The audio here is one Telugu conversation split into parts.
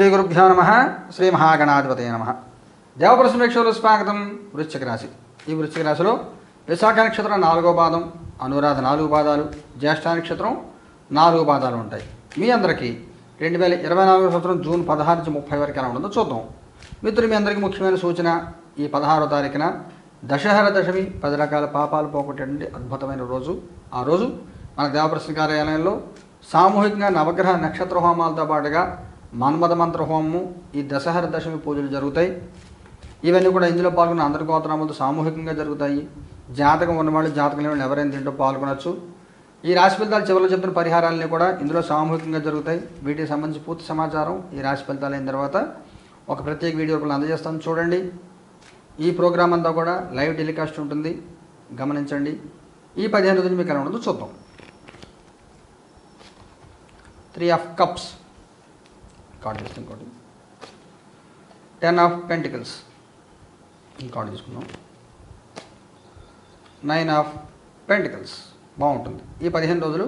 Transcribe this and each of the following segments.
శ్రీ గురుభ్యో నమ. శ్రీ మహాగణాధిపతయ నమ. దేవప్రసమేక్షలు స్వాగతం వృశ్చిక రాశి. ఈ వృశ్చిక రాశిలో విశాఖ నక్షత్రం నాలుగో పాదం అనురాధ నాలుగు పాదాలు జ్యేష్ఠ నక్షత్రం నాలుగు పాదాలు ఉంటాయి. మీ అందరికీ రెండు వేల ఇరవై నాలుగో సంవత్సరం జూన్ పదహారు నుంచి ముప్పై వరకు ఎలా ఉంటుందో చూద్దాం. మిత్రులు మీ అందరికీ ముఖ్యమైన సూచన ఈ పదహారో తారీఖున దశహర దశమి పది రకాల పాపాలు పోగొట్టేటువంటి అద్భుతమైన రోజు. ఆ రోజు మన దేవప్రసన్న కార్యాలయంలో సామూహికంగా నవగ్రహ నక్షత్ర హోమాలతో పాటుగా మన్మథ మంత్ర హోమము ఈ దశహర దశమి పూజలు జరుగుతాయి. ఇవన్నీ కూడా ఇందులో పాల్గొన్న అందరి గోత్రాములతో సామూహికంగా జరుగుతాయి. జాతకం ఉన్నవాళ్ళు జాతకం లేని వాళ్ళు ఎవరైనా దీంట్లో పాల్గొనవచ్చు ఈ రాశి ఫలితాలు చివరిలో చెప్తున్న పరిహారాలన్నీ కూడా ఇందులో సామూహికంగా జరుగుతాయి. వీటికి సంబంధించి పూర్తి సమాచారం ఈ రాశి ఫలితాలు అయిన తర్వాత ఒక ప్రత్యేక వీడియో రూపంలో అందజేస్తాను. చూడండి. ఈ ప్రోగ్రామ్ అంతా కూడా లైవ్ టెలికాస్ట్ ఉంటుంది. గమనించండి. ఈ పదిహేను రోజులు మీకు ఎలా ఉండదో చూద్దాం. Three of cups. కార్డు తీస్తాం ఇంకోటి టెన్ ఆఫ్ పెంటికల్స్ కార్డు తీసుకుందాం నైన్ ఆఫ్ పెంటికల్స్ బాగుంటుంది. ఈ పదిహేను రోజులు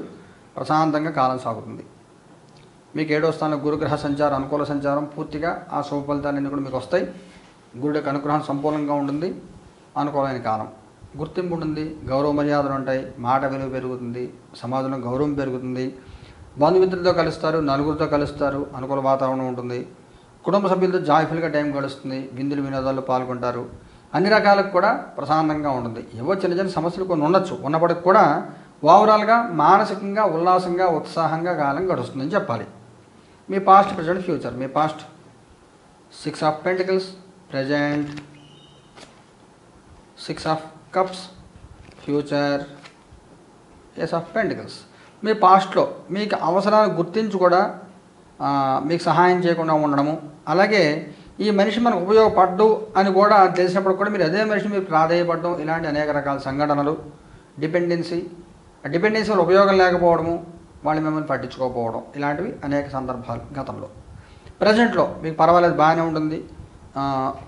ప్రశాంతంగా కాలం సాగుతుంది. మీకు ఏడో స్థానంలో గురుగ్రహ సంచారం అనుకూల సంచారం పూర్తిగా ఆ శుభ ఫలితాలన్నీ కూడా మీకు వస్తాయి. గురుడికి యొక్క అనుగ్రహం సంపూర్ణంగా ఉంటుంది అనుకూలమైన కాలం. గుర్తింపు ఉంటుంది గౌరవ మర్యాదలు ఉంటాయి. మాట విలువ పెరుగుతుంది. సమాజంలో గౌరవం పెరుగుతుంది. బంధుమిత్రులతో కలుస్తారు నలుగురితో కలుస్తారు అనుకూల వాతావరణం ఉంటుంది. కుటుంబ సభ్యులతో జాయ్ఫుల్గా టైం గడుస్తుంది విందులు వినోదాల్లో పాల్గొంటారు. అన్ని రకాలకు కూడా ప్రశాంతంగా ఉంటుంది. ఏవో చిన్న చిన్న సమస్యలు కొన్ని ఉండొచ్చు. ఉన్నప్పటికి కూడా ఓవరాల్గా మానసికంగా ఉల్లాసంగా ఉత్సాహంగా కాలం గడుస్తుందని చెప్పాలి. మీ past present future me past six of pentacles present six of cups future ace of pentacles మీ పాస్ట్లో మీకు అవసరాలు గుర్తించి కూడా మీకు సహాయం చేయకుండా ఉండడము. అలాగే ఈ మనిషి మనకు ఉపయోగపడ్డు అని కూడా తెలిసినప్పుడు కూడా మీరు అదే మనిషి మీరు ప్రాధాయపడడం ఇలాంటి అనేక రకాల సంఘటనలు డిపెండెన్సీ డిపెండెన్సీ వల్ల ఉపయోగం లేకపోవడము వాళ్ళు మిమ్మల్ని పట్టించుకోకపోవడం ఇలాంటివి అనేక సందర్భాలు గతంలో. ప్రజెంట్లో మీకు పర్వాలేదు బాగానే ఉంటుంది.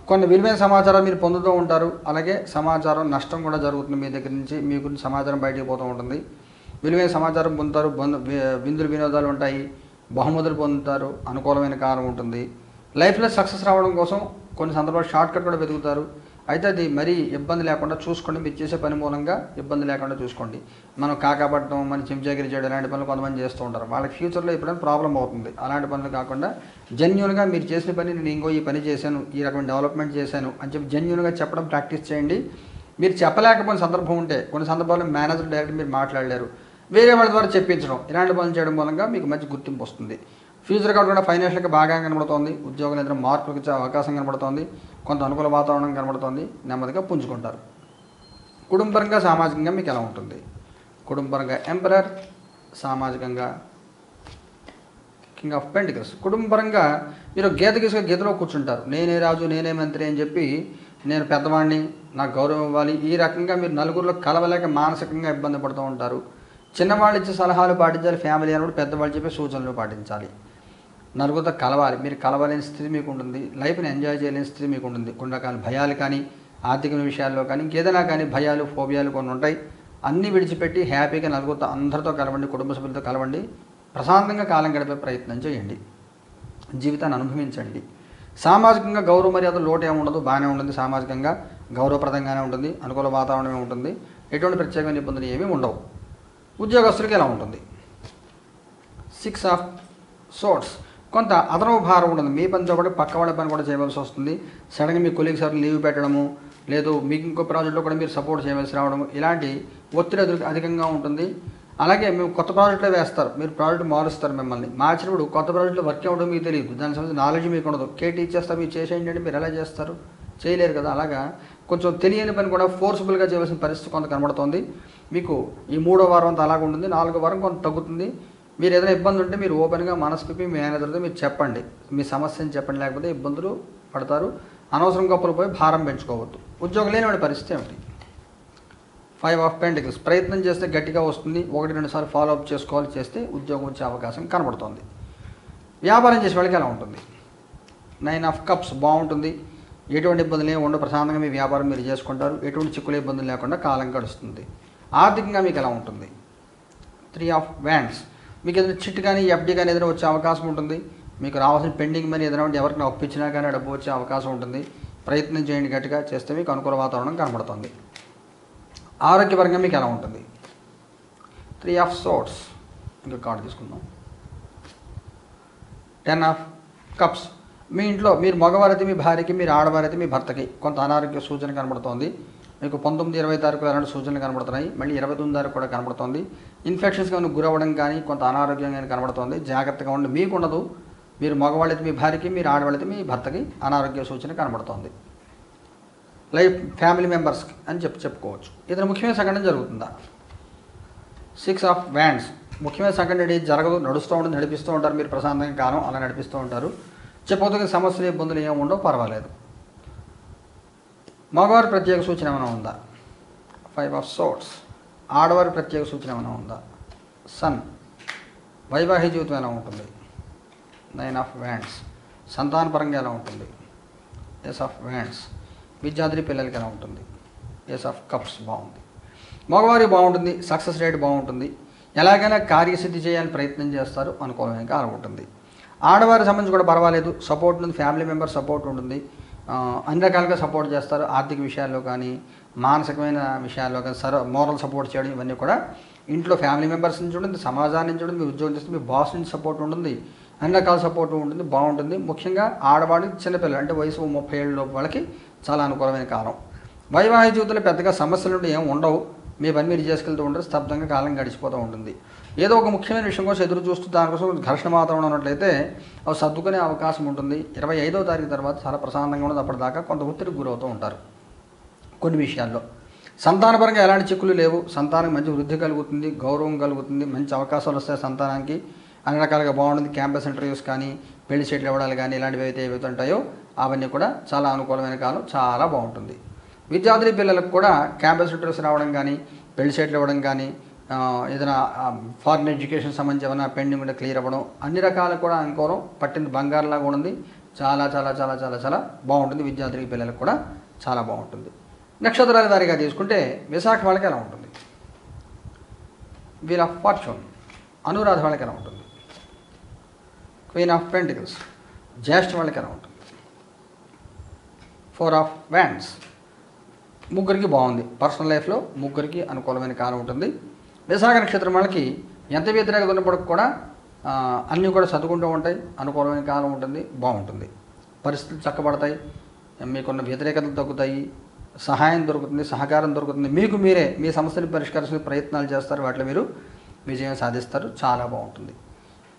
కొన్ని విలువైన సమాచారం మీరు పొందుతూ ఉంటారు. అలాగే సమాచారం నష్టం కూడా జరుగుతుంది మీ దగ్గర నుంచి మీ గురించి సమాచారం బయటికి పోతూ ఉంటుంది. విలువైన సమాచారం పొందుతారు బంధు విందులు వినోదాలు ఉంటాయి బహుమతులు పొందుతారు అనుకూలమైన కాలం ఉంటుంది. లైఫ్లో సక్సెస్ రావడం కోసం కొన్ని సందర్భాలు షార్ట్ కట్ కూడా వెతుకుతారు. అయితే అది మరీ ఇబ్బంది లేకుండా చూసుకోండి మీరు చేసే పని మూలంగా ఇబ్బంది లేకుండా చూసుకోండి. మనం కాకాపట్టడం మన చెంచాగిరి చేయడం ఇలాంటి పనులు కొంతమంది చేస్తూ ఉంటారు. వాళ్ళకి ఫ్యూచర్లో ఎప్పుడైనా ప్రాబ్లం అవుతుంది. అలాంటి పనులు కాకుండా జెన్యున్గా మీరు చేసిన పని నేను ఇంకో ఈ పని చేశాను ఈ రకమైన డెవలప్మెంట్ చేశాను అని చెప్పి జెన్యున్గా చెప్పడం ప్రాక్టీస్ చేయండి. మీరు చెప్పలేకపోయిన సందర్భం ఉంటే కొన్ని సందర్భాల్లో మేనేజర్ డైరెక్ట్ మీరు మాట్లాడలేరు. వేరే వాళ్ళ ద్వారా చెప్పించడం. ఇలాంటి పనులు చేయడం మూలంగా మీకు మంచి గుర్తింపు వస్తుంది. ఫ్యూచర్ కాకుండా ఫైనాన్షియల్గా బాగా కనబడుతోంది. ఉద్యోగం ఏదైనా మార్పులకు ఇచ్చే అవకాశం కనబడుతోంది. కొంత అనుకూల వాతావరణం కనబడుతోంది. నెమ్మదిగా పుంజుకుంటారు. కుటుంబరంగా సామాజికంగా మీకు ఎలా ఉంటుంది? కుటుంబరంగా ఎంపరర్ సామాజికంగా కింగ్ ఆఫ్ పెంటికల్స్. కుటుంబరంగా మీరు గీత గీసుగా గీతలో కూర్చుంటారు. నేనే రాజు నేనే మంత్రి అని చెప్పి నేను పెద్దవాడిని నాకు గౌరవం ఇవ్వాలి. ఈ రకంగా మీరు నలుగురిలో కలవలేక మానసికంగా ఇబ్బంది పడుతూ ఉంటారు. చిన్నవాళ్ళు ఇచ్చే సలహాలు పాటించాలి ఫ్యామిలీ అన్నప్పుడు పెద్దవాళ్ళు చెప్పే సూచనలు పాటించాలి. నలుగురితో కలవాలి. మీరు కలవలేని స్థితి మీకు ఉంటుంది లైఫ్ని ఎంజాయ్ చేయలేని స్థితి మీకు ఉంటుంది కొన్ని రకాల భయాలు కానీ ఆర్థిక విషయాల్లో కానీ ఇంకేదైనా కానీ భయాలు ఫోబియాలు కొన్ని ఉంటాయి. అన్నీ విడిచిపెట్టి హ్యాపీగా నలుగురితో అందరితో కలవండి కుటుంబ సభ్యులతో కలవండి. ప్రశాంతంగా కాలం గడిపే ప్రయత్నం చేయండి. జీవితాన్ని అనుభవించండి. సామాజికంగా గౌరవ మర్యాద లోటు ఏముండదు బాగానే ఉంటుంది సామాజికంగా. గౌరవప్రదంగానే ఉంటుంది అనుకూల వాతావరణమే ఉంటుంది. ఎటువంటి ప్రత్యేకమైన ఇబ్బందులు ఏమీ ఉండవు. ఉద్యోగస్తులకి ఎలా ఉంటుంది? సిక్స్ ఆఫ్ సోర్స్ కొంత అదనపు భారం ఉంటుంది మీ పనితో పాటు పక్క వాళ్ళ పని కూడా చేయవలసి వస్తుంది. సడన్గా మీ కొలీగ్స్ సార్ లీవ్ పెట్టడము లేదు మీకు ఇంకో ప్రాజెక్ట్లో కూడా మీరు సపోర్ట్ చేయవలసి రావడం ఇలాంటి ఒత్తిడి ఎదురు అధికంగా ఉంటుంది. అలాగే మేము కొత్త ప్రాజెక్టులో వేస్తారు. మీరు ప్రాజెక్ట్ మారుస్తారు మిమ్మల్ని. మార్చినప్పుడు కొత్త ప్రాజెక్టులో వర్క్ అవ్వడం మీకు తెలియదు. దాని సంబంధించిన నాలెడ్జ్ మీకు ఉండదు. కేటీ ఇచ్చేస్తా మీరు చేసేయండి అంటే మీరు ఎలా చేస్తారు? చేయలేరు కదా. అలాగా కొంచెం తెలియని పని కూడా ఫోర్స్ఫుల్గా చేయవలసిన పరిస్థితి కొంత కనబడుతోంది. మీకు ఈ మూడో వారం అంతా అలాగ ఉంటుంది. నాలుగో వారం కొంత తగ్గుతుంది. మీరు ఏదైనా ఇబ్బంది ఉంటే మీరు ఓపెన్గా మనస్పిపి మేనేజర్తో మీరు చెప్పండి. మీ సమస్యని చెప్పండి. లేకపోతే ఇబ్బందులు పడతారు. అనవసరం గొప్పలు పోయి భారం పెంచుకోవద్దు. ఉద్యోగం లేని పరిస్థితి ఏమిటి? ఫైవ్ ఆఫ్ పెంటికల్స్ ప్రయత్నం చేస్తే గట్టిగా వస్తుంది. ఒకటి రెండు సార్లు ఫాలో అప్ చేసుకోవాలి. చేస్తే ఉద్యోగం వచ్చే అవకాశం కనబడుతోంది. వ్యాపారం చేసే వాళ్ళకి ఎలా ఉంటుంది? నైన్ ఆఫ్ కప్స్ బాగుంటుంది. ఎటువంటి ఇబ్బందులు ఏమి ఉండవు. ప్రశాంతంగా మీ వ్యాపారం మీరు చేసుకుంటారు. ఎటువంటి చిక్కులు ఇబ్బందులు లేకుండా కాలం గడుస్తుంది. ఆర్థికంగా మీకు ఎలా ఉంటుంది? త్రీ ఆఫ్ వ్యాండ్స్ మీకు ఏదైనా చిట్ కానీ ఎఫ్డీ కానీ ఏదైనా వచ్చే అవకాశం ఉంటుంది. మీకు రావాల్సిన పెండింగ్ మనీ ఏదైనా ఉంటే ఎవరికి ఒప్పించినా కానీ డబ్బు వచ్చే అవకాశం ఉంటుంది. ప్రయత్నం చేయండి గట్టిగా. చేస్తే మీకు అనుకూల వాతావరణం కనబడుతుంది. ఆరోగ్యపరంగా మీకు ఎలా ఉంటుంది? త్రీ ఆఫ్ సోట్స్ ఇంకా కార్డు తీసుకుందాం. టెన్ ఆఫ్ కప్స్ మీ ఇంట్లో మీరు మగవారైతే మీ భార్యకి మీరు ఆడవారైతే మీ భర్తకి కొంత అనారోగ్య సూచన కనబడుతోంది. మీకు పంతొమ్మిది ఇరవై తారీఖు అలాంటి సూచనలు కనబడుతున్నాయి. మళ్ళీ ఇరవై తొమ్మిది తారీఖు కూడా కనబడుతోంది. ఇన్ఫెక్షన్స్ కానీ గురవ్వడం కానీ కొంత అనారోగ్యం కానీ కనబడుతోంది. జాగ్రత్తగా ఉండి మీకు ఉండదు మీరు మగవాళ్ళైతే మీ భార్యకి మీరు ఆడవాళ్ళైతే మీ భర్తకి అనారోగ్య సూచన కనబడుతోంది. లైఫ్ ఫ్యామిలీ మెంబర్స్కి అని చెప్పి చెప్పుకోవచ్చు. ఇతర ముఖ్యమైన సంఘటన జరుగుతుందా? సిక్స్ ఆఫ్ వ్యాండ్స్ ముఖ్యమైన సంఘటన ఏది? జరగదు నడుస్తూ ఉంటుంది నడిపిస్తూ ఉంటారు. మీరు ప్రశాంతంగా కాలం అలా నడిపిస్తూ ఉంటారు. చెప్పకపోతే సమస్యలు ఇబ్బందులు ఏమి ఉండవు పర్వాలేదు. మగవారి ప్రత్యేక సూచన ఏమైనా ఉందా? ఫైవ్ ఆఫ్ సోట్స్ ఆడవారి ప్రత్యేక సూచన ఏమైనా ఉందా? సన్ వైవాహిక జీవితం ఎలా ఉంటుంది? నైన్ ఆఫ్ వ్యాండ్స్ సంతానపరంగా ఎలా ఉంటుంది? ఎస్ ఆఫ్ వ్యాండ్స్ విద్యార్థి పిల్లలకి ఎలా ఉంటుంది? ఎస్ ఆఫ్ కప్స్ బాగుంది. మగవారి బాగుంటుంది సక్సెస్ రేట్ బాగుంటుంది. ఎలాగైనా కార్యసిద్ధి చేయాలని ప్రయత్నం చేస్తారు అనుకూలమైన కాలం ఉంటుంది ఆడవారికి సంబంధించి కూడా పర్వాలేదు. సపోర్ట్ ఉంది ఫ్యామిలీ మెంబర్ సపోర్ట్ ఉంటుంది. అన్ని రకాలుగా సపోర్ట్ చేస్తారు. ఆర్థిక విషయాల్లో కానీ మానసికమైన విషయాల్లో కానీ సర మోరల్ సపోర్ట్ చేయడం ఇవన్నీ కూడా ఇంట్లో ఫ్యామిలీ మెంబర్స్ నుంచి ఉంటుంది సమాజాన్ని నుంచి ఉంటుంది మీ ఉద్యోగం చేస్తే మీ బాస్ నుంచి సపోర్ట్ ఉంటుంది. అన్ని రకాల సపోర్ట్ ఉంటుంది బాగుంటుంది. ముఖ్యంగా ఆడవాళ్ళకి చిన్నపిల్లలు అంటే వయసు ముప్పై ఏళ్ళ లోపు వాళ్ళకి చాలా అనుకూలమైన కాలం. వైవాహిక జీవితంలో పెద్దగా సమస్యలు ఉంటే ఏం ఉండవు. మీ పని మీరు చేసుకెళ్తూ ఉంటారు స్తబ్దంగా కాలం గడిచిపోతూ ఉంటుంది. ఏదో ఒక ముఖ్యమైన విషయం కోసం ఎదురు చూస్తూ దానికోసం ఘర్షణ వాతావరణం ఉన్నట్లయితే అవి సర్దుకునే అవకాశం ఉంటుంది. ఇరవై ఐదో తారీఖు తర్వాత చాలా ప్రశాంతంగా ఉండదు అప్పటిదాకా కొంత ఒత్తిడికి గురవుతూ ఉంటారు కొన్ని విషయాల్లో. సంతానపరంగా ఎలాంటి చిక్కులు లేవు. సంతానం మంచి వృద్ధి కలుగుతుంది గౌరవం కలుగుతుంది. మంచి అవకాశాలు వస్తాయి సంతానానికి. అన్ని రకాలుగా బాగుంటుంది. క్యాంపస్ ఇంటర్వ్యూస్ కానీ పెళ్ళి సీట్లు ఇవ్వడాలు కానీ ఇలాంటివి అయితే ఏవైతే ఉంటాయో అవన్నీ కూడా చాలా అనుకూలమైన కాలం చాలా బాగుంటుంది. విద్యార్థి పిల్లలకు కూడా క్యాంపస్ ఇంటర్వ్యూస్ రావడం కానీ పెళ్ళి సీట్లు ఇవ్వడం కానీ ఏదైనా ఫారిన్ ఎడ్యుకేషన్ సంబంధించి ఏమైనా పెండింగ్ ఉంటే క్లియర్ అవ్వడం అన్ని రకాలు కూడా అనుకోవడం పట్టింది బంగారులాగా ఉంది చాలా చాలా చాలా చాలా చాలా బాగుంటుంది. విద్యార్థులకి పిల్లలకు కూడా చాలా బాగుంటుంది. నక్షత్రాల వారిగా తీసుకుంటే విశాఖ వాళ్ళకి ఎలా ఉంటుంది? వీల్ ఆఫ్ ఫార్చ్యూన్ అనురాధ వాళ్ళకి ఎలా ఉంటుంది? క్వీన్ ఆఫ్ పెంటికల్స్ జ్యేష్ఠ వాళ్ళకి ఎలా ఉంటుంది? ఫోర్ ఆఫ్ వ్యాండ్స్ ముగ్గురికి బాగుంది. పర్సనల్ లైఫ్లో ముగ్గురికి అనుకూలమైన కాలం ఉంటుంది. విశాఖ నక్షత్రం వాళ్ళకి ఎంత వ్యతిరేకత ఉన్నప్పటికి కూడా అన్నీ కూడా చదువుకుంటూ ఉంటాయి. అనుకూలమైన కాలం ఉంటుంది. బాగుంటుంది. పరిస్థితులు చక్కబడతాయి. మీకున్న వ్యతిరేకతలు తగ్గుతాయి. సహాయం దొరుకుతుంది. సహకారం దొరుకుతుంది. మీకు మీరే మీ సమస్యని పరిష్కరించే ప్రయత్నాలు చేస్తారు. వాటిలో మీరు విజయం సాధిస్తారు. చాలా బాగుంటుంది.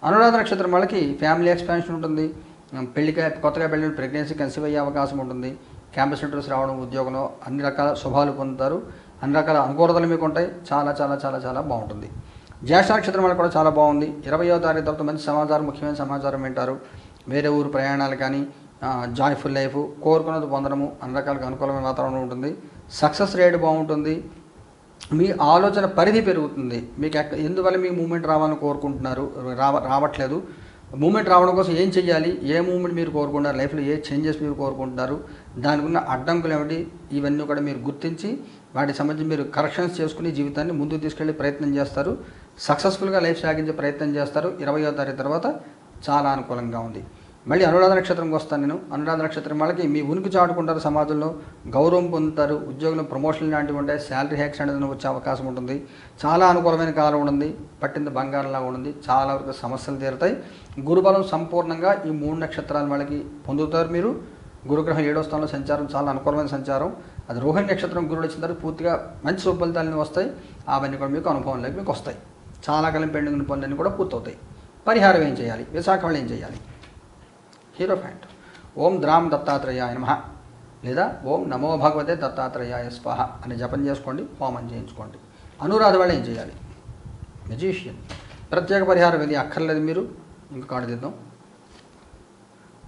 అనురాధ నక్షత్రం వాళ్ళకి ఫ్యామిలీ ఎక్స్పాన్షన్ ఉంటుంది. పెళ్ళిగా కొత్తగా పెళ్ళిన ప్రెగ్నెన్సీ కన్సీవ్ అయ్యే అవకాశం ఉంటుంది. క్యాంపస్ ఇంటర్వ్యూస్ రావడం ఉద్యోగంలో అన్ని రకాల శుభాలు పొందుతారు. అన్ని రకాల అనుకూలతలు మీకు ఉంటాయి. చాలా చాలా చాలా చాలా బాగుంటుంది. జ్యేష్ఠ నక్షత్రం వాళ్ళకి కూడా చాలా బాగుంది. ఇరవయో తారీఖు తర్వాత మంచి సమాచారం ముఖ్యమైన సమాచారం వింటారు. వేరే ఊరు ప్రయాణాలు కానీ జాయ్ఫుల్ లైఫ్ కోరుకున్నది పొందడము అన్ని రకాలుగా అనుకూలమైన వాతావరణం ఉంటుంది. సక్సెస్ రేట్ బాగుంటుంది. మీ ఆలోచన పరిధి పెరుగుతుంది. మీకు ఎక్క ఎందువల్ల మీ మూమెంట్ రావాలని కోరుకుంటున్నారు? రావ రావట్లేదు. మూమెంట్ రావడం కోసం ఏం చేయాలి ఏ మూమెంట్ మీరు కోరుకుంటారు లైఫ్లో ఏ చేంజెస్ మీరు కోరుకుంటున్నారు? దానికి ఉన్న అడ్డంకులు ఏమిటి? ఇవన్నీ కూడా మీరు గుర్తించి వాటికి సంబంధించి మీరు కరెక్షన్స్ చేసుకుని జీవితాన్ని ముందుకు తీసుకెళ్ళే ప్రయత్నం చేస్తారు. సక్సెస్ఫుల్గా లైఫ్ సాగించే ప్రయత్నం చేస్తారు. ఇరవయో తారీఖు తర్వాత చాలా అనుకూలంగా ఉంది. మళ్ళీ అనురాధ నక్షత్రంకి వస్తాను నేను. అనురాధ నక్షత్రం వాళ్ళకి మీ ఉనికి చాటుకుంటారు సమాజంలో. గౌరవం పొందుతారు. ఉద్యోగంలో ప్రమోషన్ లాంటివి ఉంటాయి. శాలరీ హ్యాక్స్ అనేది వచ్చే అవకాశం ఉంటుంది. చాలా అనుకూలమైన కాలం ఉంటుంది. పట్టింది బంగారంలా ఉంటుంది. చాలా వరకు సమస్యలు తీరుతాయి. గురుబలం సంపూర్ణంగా ఈ మూడు నక్షత్రాల వాళ్ళకి పొందుతారు మీరు. గురుగ్రహం ఏడో స్థానంలో సంచారం చాలా అనుకూలమైన సంచారం. అది రోహిణి నక్షత్రం గురుడు వచ్చిన తర్వాత పూర్తిగా మంచి సుఫలితాలని వస్తాయి. అవన్నీ కూడా మీకు అనుభవంలోకి మీకు వస్తాయి. చాలా కాలం పెండింగ్ పనులన్నీ కూడా పూర్తవుతాయి. పరిహారం ఏం చేయాలి? విశాఖ వాళ్ళు ఏం చేయాలి? హీరో ఫ్యాంట్ ఓం ద్రామ్ దత్తాత్రేయాయ నమ. లేదా ఓం నమో భగవతే దత్తాత్రేయాయ స్వాహ అని జపం చేసుకోండి హోమం చేయించుకోండి. అనురాధ వాళ్ళు ఏం చేయాలి? మెజీషియన్ ప్రత్యేక పరిహారం ఇది అక్కర్లేదు మీరు. ఇంకా కార్డు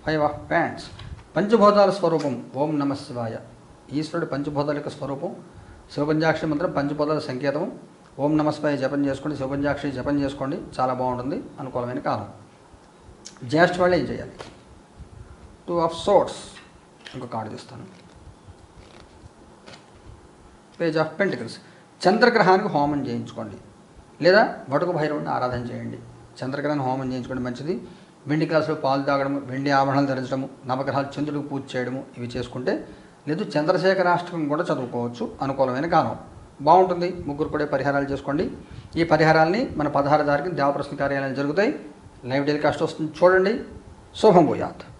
ఫైవ్ ఆఫ్ ప్యాంట్స్ పంచభూతాల స్వరూపం. ఓం నమ శివాయ. ఈశ్వరుడు పంచభూతాల యొక్క స్వరూపం. శివపంజాక్షి మంత్రం పంచభూతాల సంకేతం ఓం నమస్వాయ జపం చేసుకోండి శివపంజాక్షి జపం చేసుకోండి. చాలా బాగుంటుంది. అనుకూలమైన కాలం. జ్యేష్ఠ వాళ్ళు ఏం చేయాలి? టూ ఆఫ్ సోర్స్ ఒక కార్డు తీస్తాను పేజ్ ఆఫ్ పెంటికల్స్. చంద్రగ్రహానికి హోమం చేయించుకోండి. లేదా వటుకు భైరవుని ఆరాధన చేయండి. చంద్రగ్రహాన్ని హోమం చేయించుకోండి మంచిది. వెండి గ్లాసులో పాలు తాగడము వెండి ఆభరణాలు ధరించడము నవగ్రహాలు చంద్రుడికి పూజ చేయడము ఇవి చేసుకుంటే లేదు చంద్రశేఖరాష్టకం కూడా చదువుకోవచ్చు అనుకూలమైన కాలం బాగుంటుంది. ముగ్గురు కూడా పరిహారాలు చేసుకోండి. ఈ పరిహారాలని మన పదహారు తారీఖున దేవప్రశ్న కార్యాలయం జరుగుతాయి. లైవ్ టెలికాస్ట్ వస్తుంది. చూడండి. శుభం భూయాత్.